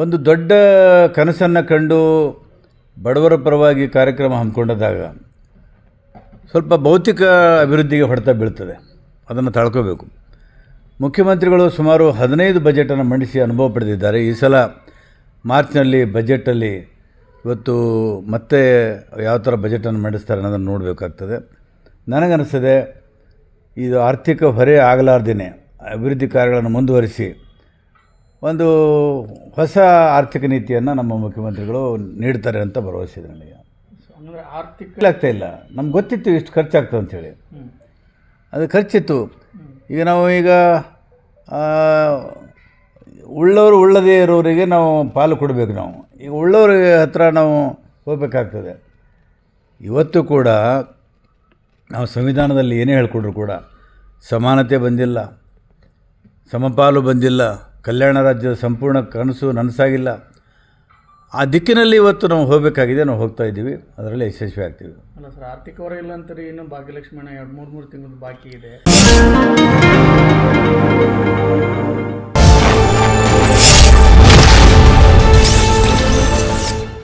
ಒಂದು ದೊಡ್ಡ ಕನಸನ್ನು ಕಂಡು ಬಡವರ ಪರವಾಗಿ ಕಾರ್ಯಕ್ರಮ ಹಮ್ಮಿಕೊಂಡಾಗ ಸ್ವಲ್ಪ ಭೌತಿಕ ಅಭಿವೃದ್ಧಿಗೆ ಹೊಡೆತ ಬೀಳ್ತದೆ. ಅದನ್ನು ತಾಳ್ಕೋಬೇಕು. ಮುಖ್ಯಮಂತ್ರಿಗಳು ಸುಮಾರು ಹದಿನೈದು ಬಜೆಟನ್ನು ಮಂಡಿಸಿ ಅನುಭವ ಪಡೆದಿದ್ದಾರೆ. ಈ ಸಲ ಮಾರ್ಚ್ನಲ್ಲಿ ಬಜೆಟಲ್ಲಿ ಇವತ್ತು ಮತ್ತೆ ಯಾವ ಥರ ಬಜೆಟನ್ನು ಮಂಡಿಸ್ತಾರೆ ಅನ್ನೋದನ್ನು ನೋಡಬೇಕಾಗ್ತದೆ. ನನಗನ್ನಿಸ್ತದೆ, ಇದು ಆರ್ಥಿಕ ಹೊರೆ ಆಗಲಾರ್ದೇ ಅಭಿವೃದ್ಧಿ ಕಾರ್ಯಗಳನ್ನು ಮುಂದುವರಿಸಿ ಒಂದು ಹೊಸ ಆರ್ಥಿಕ ನೀತಿಯನ್ನು ನಮ್ಮ ಮುಖ್ಯಮಂತ್ರಿಗಳು ನೀಡ್ತಾರೆ ಅಂತ ಭರವಸೆ ಇದೆ ನನಗೆ. ಆರ್ಥಿಕ ಆಗ್ತಾ ಇಲ್ಲ. ನಮ್ಗೆ ಗೊತ್ತಿತ್ತು ಇಷ್ಟು ಖರ್ಚಾಗ್ತದೆ ಅಂಥೇಳಿ. ಅದು ಖರ್ಚಿತ್ತು. ಈಗ ನಾವು ಈಗ ಉಳ್ಳವರು ಉಳ್ಳದೇ ಇರೋರಿಗೆ ನಾವು ಪಾಲು ಕೊಡಬೇಕು ನಾವು. ಈಗ ಉಳ್ಳವ್ರ ಹತ್ರ ನಾವು ಹೋಗಬೇಕಾಗ್ತದೆ. ಇವತ್ತು ಕೂಡ ನಾವು ಸಂವಿಧಾನದಲ್ಲಿ ಏನೇ ಹೇಳ್ಕೊಂಡ್ರು ಕೂಡ ಸಮಾನತೆ ಬಂದಿಲ್ಲ ಸಮಪಾಲು ಬಂದಿಲ್ಲ ಕಲ್ಯಾಣ ರಾಜ್ಯದ ಸಂಪೂರ್ಣ ಕನಸು ನನಸಾಗಿಲ್ಲ. ಆ ದಿಕ್ಕಿನಲ್ಲಿ ಇವತ್ತು ನಾವು ಹೋಗಬೇಕಾಗಿದೆ, ನಾವು ಹೋಗ್ತಾ ಇದ್ದೀವಿ. ಅದರಲ್ಲಿ ಯಶಸ್ವಿ ಆಗ್ತೀವಿ. ಅಲ್ಲ ಸರ್ ಆರ್ಥಿಕ ಹೊರ ಇಲ್ಲ ಅಂತಾರೆ, ಇನ್ನೂ ಭಾಗ್ಯಲಕ್ಷ್ಮಣ ಎರಡು ಮೂರು ಮೂರು ತಿಂಗಳು ಬಾಕಿ ಇದೆ.